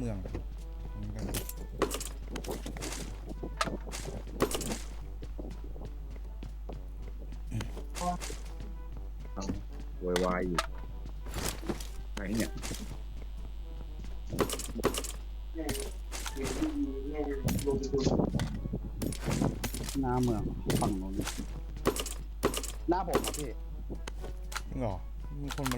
เมืองเหมือนกันโวยวายอยู่ไหนเนี่ยหน้าเมืองฝั่งนู้นหน้าผมครับพี่จริงเหรอมีคนมา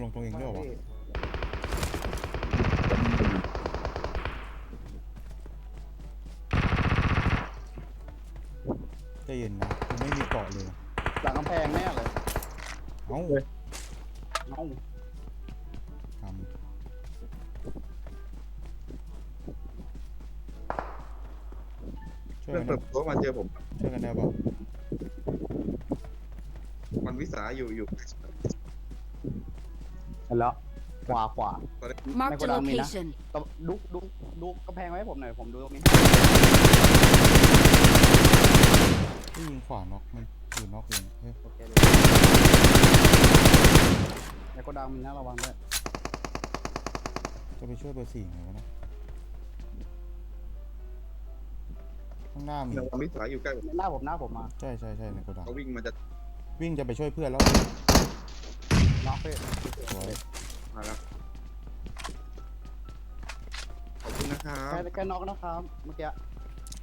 ช่วยเพื่อนกันเปิดโต๊ะมาเจอผม ช่วยกันได้เปล่ามันวิสาอยู่อยู่เห็นแล้วขวาขวา Marked a Nicola, Mina. location. ก็ดูดูดูกำแพงไว้ให้ผมหน่อยผมดูตรงนี้ที่ยิงขวาน็อกมันอยู่น็อกเองเฮ้ยโอเคเลยในโกดังมีนะระวังด้วยจะไปช่วยเบอร์สี่ไงวะนะ ข้างหน้ามีมันวิสาอยู่ใกล้ผมหน้าผมหน้าผมมาใช่ใช่ใช่ในโกดังเขาวิ่งมาจะวิ่งจะไปช่วยเพื่อนแล้วน็อกเพ่สวยมาแล้วขอบคุณนะครับแค่แค่น็อกนะครับเมื่อกี้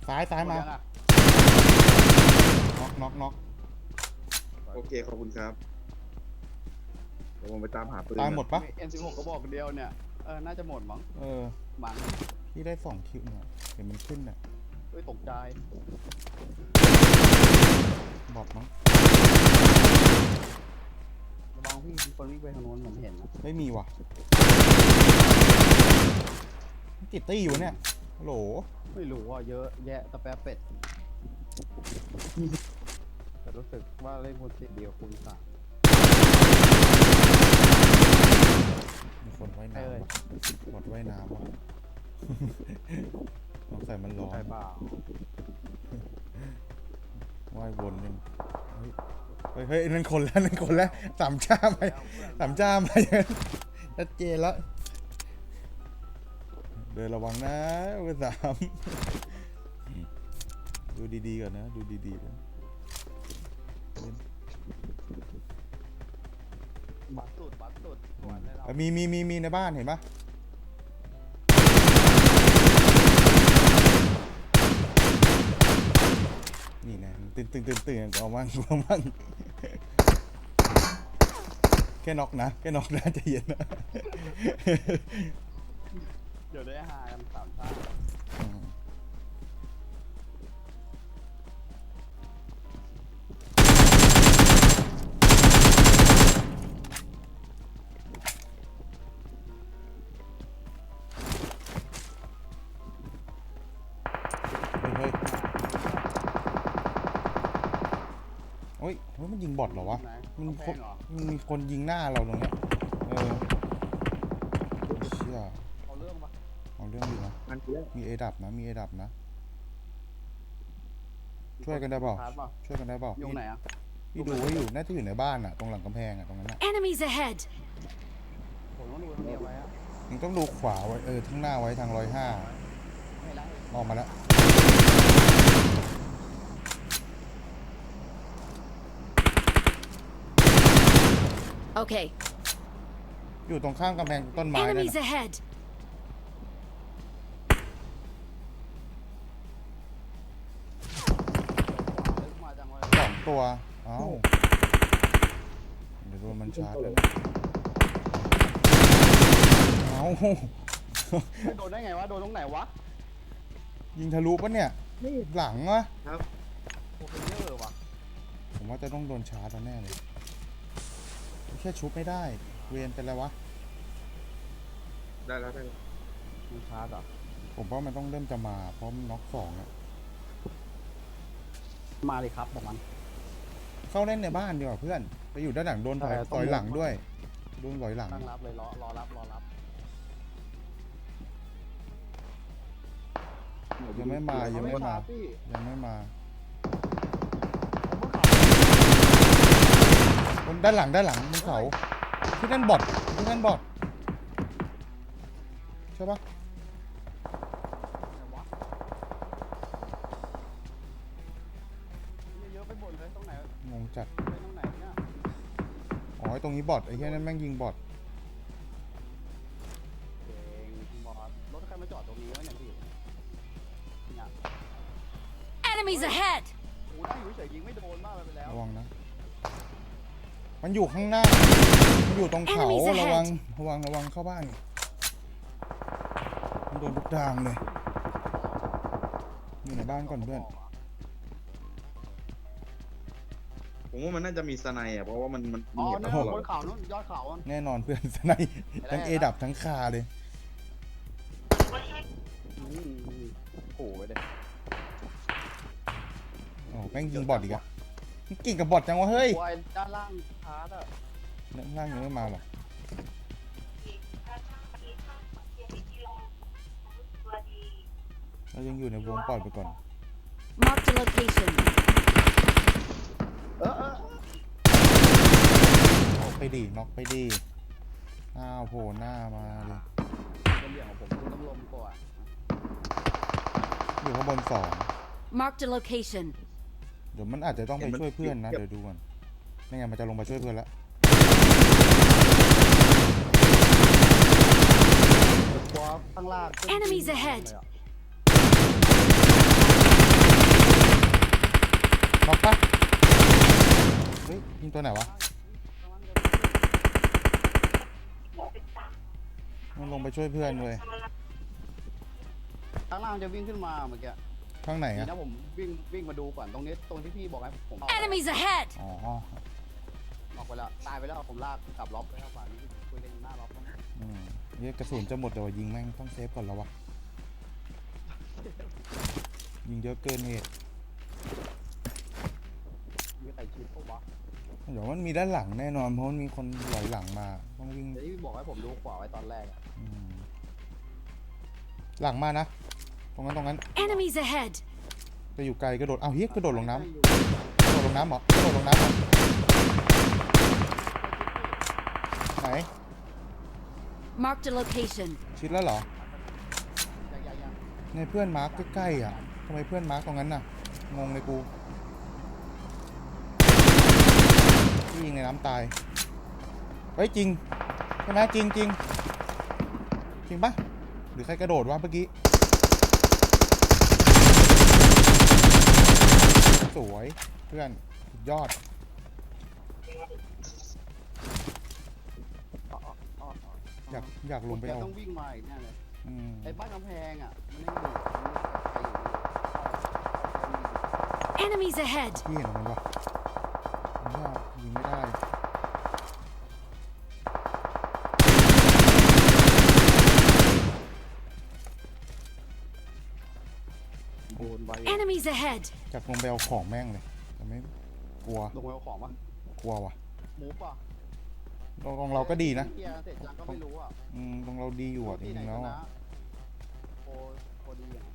ซ้ายซ้ายมาหดยังอะน็อกน็อกน็อกโอเคขอบคุณครับเดี๋ยวผมไปตามหาปืนตายหมดปะเอ็นสิบหกกระบอกเดียวเนี่ยเออน่าจะหมดมั้งเออมั้งพี่ได้สองคิวเนี่ยเห็นมันขึ้นเนี่ ยเฮ้ยตกใจบอดมั้งระวังพี่มีคนวิ่งไปทางโน้นผมเห็นนะไม่มีว่ะกี่ตี้อยู่เนี่ยฮัลโหลไม่รู้ว่าเยอะแยะตะแปะเป็ดแต่รู้สึกว่าเล่นคนติดเดียวคูณสามมีคนว่ายเออน้ำว่ะบอดว่ายน้ำว่ะ สงสัยมันร้อนใช่เปล่าว่ายวนกันเฮ้ยเฮ้ยเฮ้ยนั่นคนแล้วนั่นคนแล้วสามจ้าไปสามจ้ามาอย่างนั้นชัดเจนแล้วเดินระวังนะเบอร์สามดูดีๆก่อนนะ ดูดีๆนะบัตรสุดบัตรสุดสวนเลยเราเอ้ยมีมีมีมีในบ้านเห็นปะนี่นะ ตื่นตื่นตื่นตื่นเอามั่งเอามั่งแค่น็อกนะ แค่น็อกนะใจเย็นนะ เดี๋ยวได้หากันไป ฮ้ยโอ้ยเฮ้ยมันยิงบอทเหรอวะไหนมันกำแพคนงเหรอมันมีคนยิงหน้าเราตรงเนี้ย เออเชี่ยเอาเรื่องปะเอาเรื่องอยู่นะอันเดียวมีเอดับนะ มีเอดับนะ ช่วยกันได้เปล่า ชาร์จเปล่าช่วยกันได้เปล่าอยู่พี่ไหนอะพี่ดูไว้อยู่ น่าจะอยู่ในบ้านอะ ตรงหลังกำแพงอะ ตรงนั้นอะ Enemies ahead. ผมต้องดูตรงนี้เอาไว้อะมึงต้องดูขวาไว้ เออทั้งหน้าไว้ทางร้อยห้าไม่ไรออกมาแล้ว Okay. อยู่ตรงข้ามกำแพงต้นไม้นั่น Enemies น่ะ ahead. มาจังเลยสองตัวเอ้าเดี๋ยวโดนมันชาร์จแล้วนะเอ้า ไม่โดนได้ไงวะ โดนตรงไหนวะยิงทะลุปะเนี่ย หลังวะ โอ้เป็นเยอะว่ะผมว่าจะต้องโดนชาร์จแล้วแน่เลย แค่ชุบไม่ได้ เวียนเป็นไรวะ ได้แล้วได้แล้วมันชาร์จเหรอผมว่ามันต้องเริ่มจะมาเพราะมันน็อกสองอะมาเลยครับบอกมัน เข้าเล่นในบ้านดีกว่าเพื่อน ไปอยู่ด้านหลังโดนถอยเออต้องต่อยหลังด้วยโดนต่อยหลังตั้งรับเลยรอรอรับรอรับยังไม่มายังไม่มาเอพี่ยังไม่มา บด้านหลังด้านหลังบนเสาที่นั่นบอดที่นั่นบอดใช่ปะงงจัดอ๋อไอ้ตรงนี้บอดไอ้เหี้ยนั่นแม่งยิงบอดรถใครมาจอดตรงนี้วะเนี่ยพี่เนี่ Enemies ahead! ระวังนะ มันอยู่ข้างหน้า มันอยู่ตรงเขา Enemies ahead ระวัง ระวัง ระวังเข้าบ้าน มันโดนทุกทางเลย อยู่ในบ้านก่อนเพื่อน ผมว่ามันน่าจะมีสไนด์อะเพราะว่ามันมันอ๋อมีนั่นเห็นบเรานเขานู่นยอดเขาอะแน่นอนเพื่อนสไนด์ทั้งได้เอได้ดับทั้งคาเลยอืมโอ้โหไปเลยอ๋อแม่งยิงบอทอีกอะ มันเก่งกับบอทจังวะเฮ้ยวายด้านล่างพาร์ทอะด้านล่างยังไม่มาหรอเรายังอยู่ในวงปล่อยไปก่อน Marked a location. เออเออน็อกไปดีน็อกไปดีอ้าวโผล่หน้ามาเลยเป็นเรื่องของผมคุณต้องลมก่อนอยู่ข้างบนสอง Marked a location. เดี๋ยวมันอาจจะต้องไปช่วยเพื่อนนะเดี๋ยวดูก่อนไม่งั้นมันจะลงมาช่วยเพื่อนแล้วตัวข้างล่าง Enemies ahead น็อกปะเฮ้ยยิงตัวไหนวะมันลงไปช่วยเพื่อนเลยข้างล่างจะวิ่งขึ้นมาเมื่อกี้ ข้างไหนดีอะนะผมวิ่งวิ่งมาดูก่อนตรงนี้ตรงที่พี่บอกให้ผมออก Enemies ahead! อ๋อออกไปแล้วตายไปแล้วผมลากกลับล็อบไปแล้วฝั่งนี้คุยเล่นหน้าล็อบแล้วอืมเยกระสุนจะหมดแต่ว่ายิงแม่งต้องเซฟก่อนแล้ววะยิงเยอะเกินเหตุมีใครคิดปะวะเดี๋ยวมันมีด้านหลังแน่นอน เพราะมันมีคนไหลหลังมาต้องวิ่งเดี๋ยวที่พี่บอกให้ผมดูขวาไว้ตอนแรกอะอืมหลังมานะต รงนั้นตรงนั้น Enemies ahead! จะอยู่ไกลกระโดดเอาวเฮียกระโดดลงน้ำกระโดดลงน้ำเหรอกระโดดลงน้ำเหรอไหน Marked a location. ชิดแล้วเหรอ ยังยังยังในเพื่อนมาร์กใกล้ๆอะทำไมเพื่อนมาร์กตรงนั้นน่ะ งงเลยกูที่ยิงในน้ำตาย เฮ้ยจริงใช่ไหมจริงจริงจริงปะหรือใครกระโดดวะเมื่อกี้ วยเพื่อนสุดยอดอ๋ออ๋ออ๋ออ๋ออยากอยากลงไปแกเอาต้องวิ่งมาอีกแน่เลยอืมไอ้บ้านกำแพงอะมันไม่อยู่มันไม่ใครอยู่ Enemies ahead! พี่เห็นมันปะ Enemies ahead! จากลงไปเอาของแม่งเลยแต่ไม่กลัวลงไปเอาของมากลัวว่ะหมูป่ะตรงตรงเราก็ดีนะเคลียร์เสร็จยังก็ไม่รู้อะอืมตรงเราดีอยู่อะจที่ไหนริงๆกัแล้วนอะนะโอโอดีอะ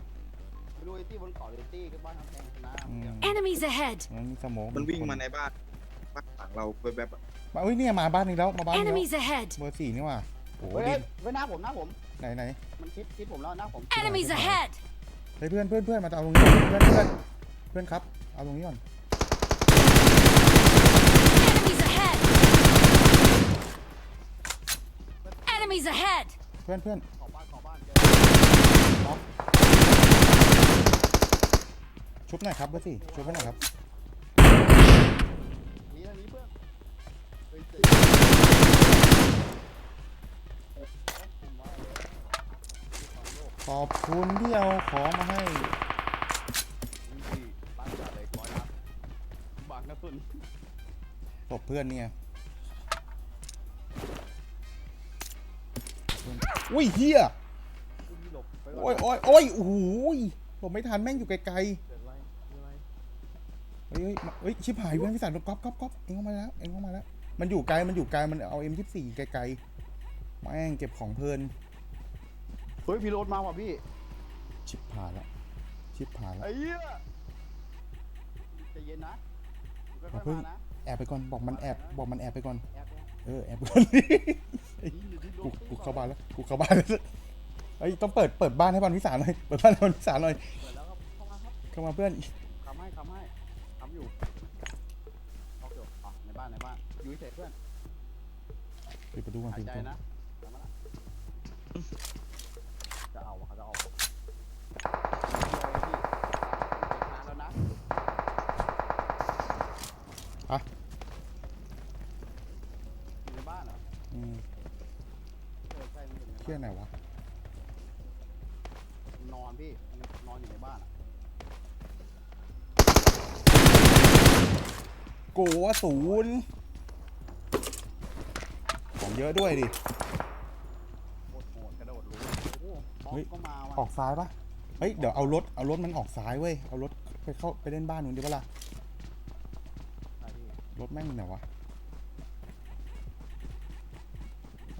ไม่รู้ไอ้ที่บนเกาะหรือที่บ้านกำแพงชนะอืม Enemies ahead! มันมีสโมองมันวิ่งมาในบ้านบ้านหลังเราแบบแบบๆอะมาเอ้ยเนี่ยมาบ้านนี้แล้วมาบ้านนี้แล้ว Enemies ahead! เบอร์สี่นี่ว่ะโอ้โหเฮ้ยดิเฮ้ยหน้าผมหน้าผม ไหนไหนมันคิดคิดผมแล้วหน้าผม Enemies ahead! เฮ้ยเพื่อนเพื่อนเพื่อนมาเอาตรงนี้เพื่อนเพื่อนเพื่อนครับ เอาตรงนี้ก่อน Enemies ahead! Enemies ahead! เพื่อนเพื่อนขอบ้านขอบ้านเจอชุบหน่อยครับเบอร์สี่ชุบให้หน่อยครับนี่ทางนี้เพื่อนเฮ้ยเจ๋งผมว่าเลยที่ ของโลกขอบคุณที่เอาของมาให้นี่บ้านจัดเลยร้อยนัดบางกระสุนตบเพื่อนเนี่ยอุ้ยเฮียอุ้ยหลบไปก่นโอ้ยโอ้ยโอ้ยโอ้โหยผมไม่ทันแม่งอยู่ไกลๆเกิดอะไรเกิดอะไรเฮ้ยเฮ้ยมาเฮ้ยชิบหายเพื่อนพี่สารก๊อปก๊อปก๊อปเอ็งเข้ามาแล้วเอ็งเข้ามาแล้ว มันอยู่ไกลมันอยู่ไกลมันเอา M24 ไกลๆแม่งเก็บของเพลิน เฮ้ยพี่โรถมาว่ะพี่ ชิบหายแล้วชิบหายแล้วไอ้เหี้ยใจเย็นนะค่อย่าอยเพิ่ๆงมานะแอบไปก่อนบอกมันแอบบอกมันแอบไปก่อน แอบแอบเออแอบไปก่อน นี่อยู่ที่รกูถกูเข้าบ้านแล้วกูเข้าบ้านแล้วเฮ้ยต้องเปิดเปิดบ้านให้บอลพิสารหน่อยเปิดบ้านให้บอลพิสารหน่อยเปิดแล้วครับเข้ามาครับเข้ามาเพื่อนคำให้คำให้คำอยู่โอเคบ้านในบ้านอยู่เฉยๆเพื่อนปิดประตูก่อนหาปิยดปใจระตูนะเอามาละ จะเอาอะเขาจะเอาผมเลยพี่เป็นทางแล้วนะอะอยู่ในบ้านเหรออืมเออใช่มันอยู่ในเที่ยบ้านไหนวะนอนพี่มันนอนอยู่ในบ้านอะโกวศูนย์ของเยอะด้วยดิ โคตรโหดกระโดดรู้โอ้โหบล็อ เฮ้ยกก็มาว่ะออกซ้ายปะเฮ้ย เดี๋ยวเอารถ เอารถมันออกซ้ายเว้ย เอารถไปเข้าไปเล่นบ้านนู้นดีปะล่ะใช่พี่รถแม่งอยู่ไหนวะ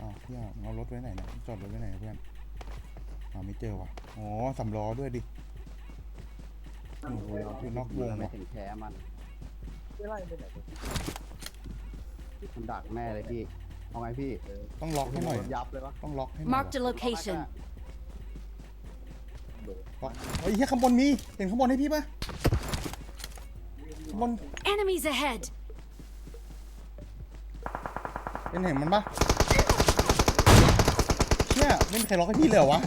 อ้าวเพี่ยมึงเอารถไว้ไหนเนี่ยจอดรถไว้ไหนเพื่อนอ้าวไม่เจอวะอ๋อสำล้อด้วยดิ โอ้โหอยู่นอกวงไม่ว่ะถึงแพ้มันมันดักแน่เลยพี่เอาไงพี่เออต้องล็อกให้หน่อยยับเลยวะต้องล็อกให้หน่อย Marked a วะ location. ล็อก เฮ้ยเฮียข้างบนมีเห็นข้างบนให้พี่ปะข้างบน Enemies ahead. เป็นเห็นมันปะเชี่ยไม่มีใครล็อกให้พี่เลยเหรอวะ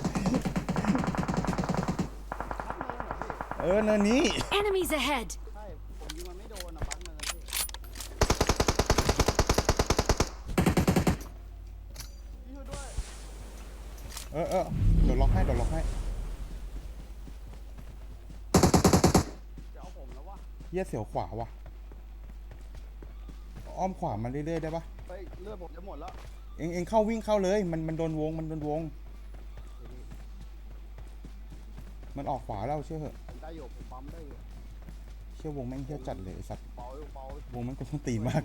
เออเนินนี้ Enemies ahead. ใช่ผมยิงมันไม่โดนอะปักเนินพี่ช่วยด้วย เออเออเดี๋ยวล็อกให้เดี๋ยวล็อกให้ จะเอาผมแล้ว วะเฮียเสียวขวาว่ะ อ้อมขวามันเรื่อยๆได้ปะเฮ้ยเลือดผมจะหมดแล้วเองเองเข้าวิ่งเข้าเลย มันมันโดนวง มันโดนวง มันออกขวาแล้วเชื่อเหอะผมได้อยู่ผมปั๊มได้อยู่เชื่อวงแม่งเชื่อจัดเลยไอ้สัตว์เบาอยู่เบาวงแม่งกวนตีนมาก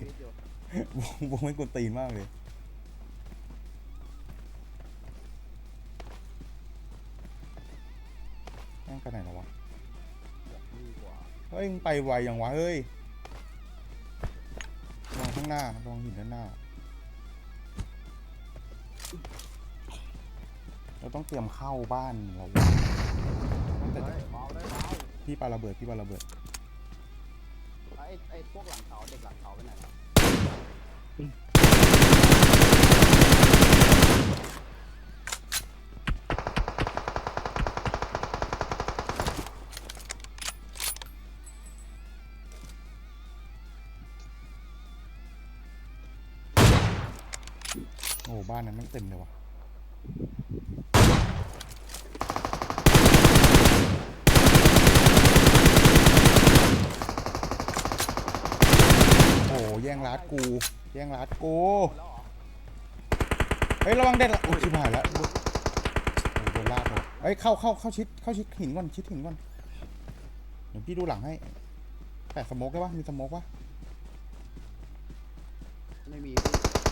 วงวงแม่งกวนตีนมากเลย แม่งไปไหนแล้ววะดีกว่า เฮ้ยมึงไปไวอย่างวะเฮ้ยมองข้างหน้ามองหินด้านหน้า เราต้องเตรียมเข้าบ้านเราตั้งแต่เฮ้ยเบาได้เบาพี่ปาระเบิดพี่ปาระเบิดไอ้ไอ้พวกหลังเขาเด็กหลังเขาไปไหนแล้ว โอ้บ้านนั้นแม่งเต็มเลยวะโอ้แย่งรัดกู แย่งรัดกูหมดแล้วเหรอเฮ้ยระวังเด็ดละโอ้ชิบหายแล้วโอ้โดนลากเลยเฮ้ยเข้าเข้าเข้าชิดเข้าชิดหินก่อนชิดหินก่อนเดี๋ยวพี่ดูหลังให้แปะสโมกได้ปะมีสโมกปะไม่มี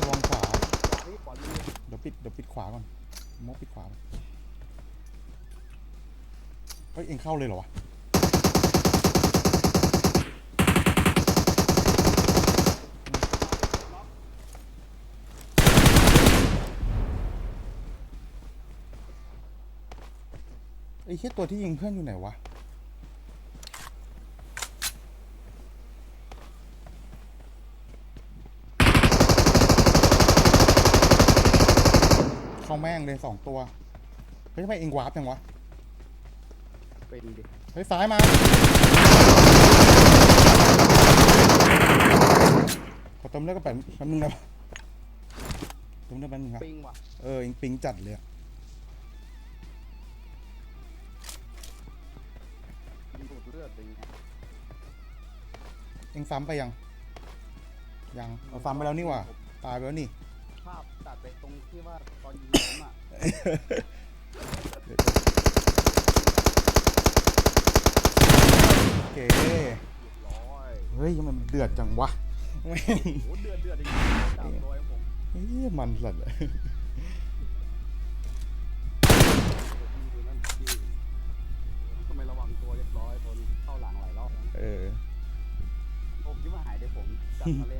ระวังขวา เดี๋ยวปิดเดี๋ยวปิดขวาก่อนมกปิดขวาก่อนเฮ้ยเองเข้าเลยเหรอวะไอ้เหี้ยตัวที่ยิงเพื่อนอยู่ไหนวะ เข้าแม่งเลยสองตัว เฮ้ยทำไมเองวาร์ปจังวะ เป็นดิเฮ้ยซ้ายมา ขอเติมเลือดกระแป๊บแป๊บนึงนะเติมเลือดแป๊บนึงครับ ปิงว่ะเออเองปิงจัดเลยอะยิงดูดเลือดปิงเองซ้ำไปยัง ยังเอาซ้ำไปแล้วนี่หว่า ตายไปแล้วนี่ภาพตัดไปตรงที่ว่าตอนยิงล้มอะโอเคเรียบร้อยเฮ้ยมันเดือดจังวะแม่งโอ้เดือดเดือดจริงๆตามตัวของผมเฮ้ยมันสัตว์เลยดูนั่นพี่ทำไมระวังตัวเรียบร้อยคนเข้าหลังหลายรอบแล้วนะเออผมคิดว่าหายได้ผมจับมาเล่นตื่นเต้นได้ไงไม่เหมือนเล่น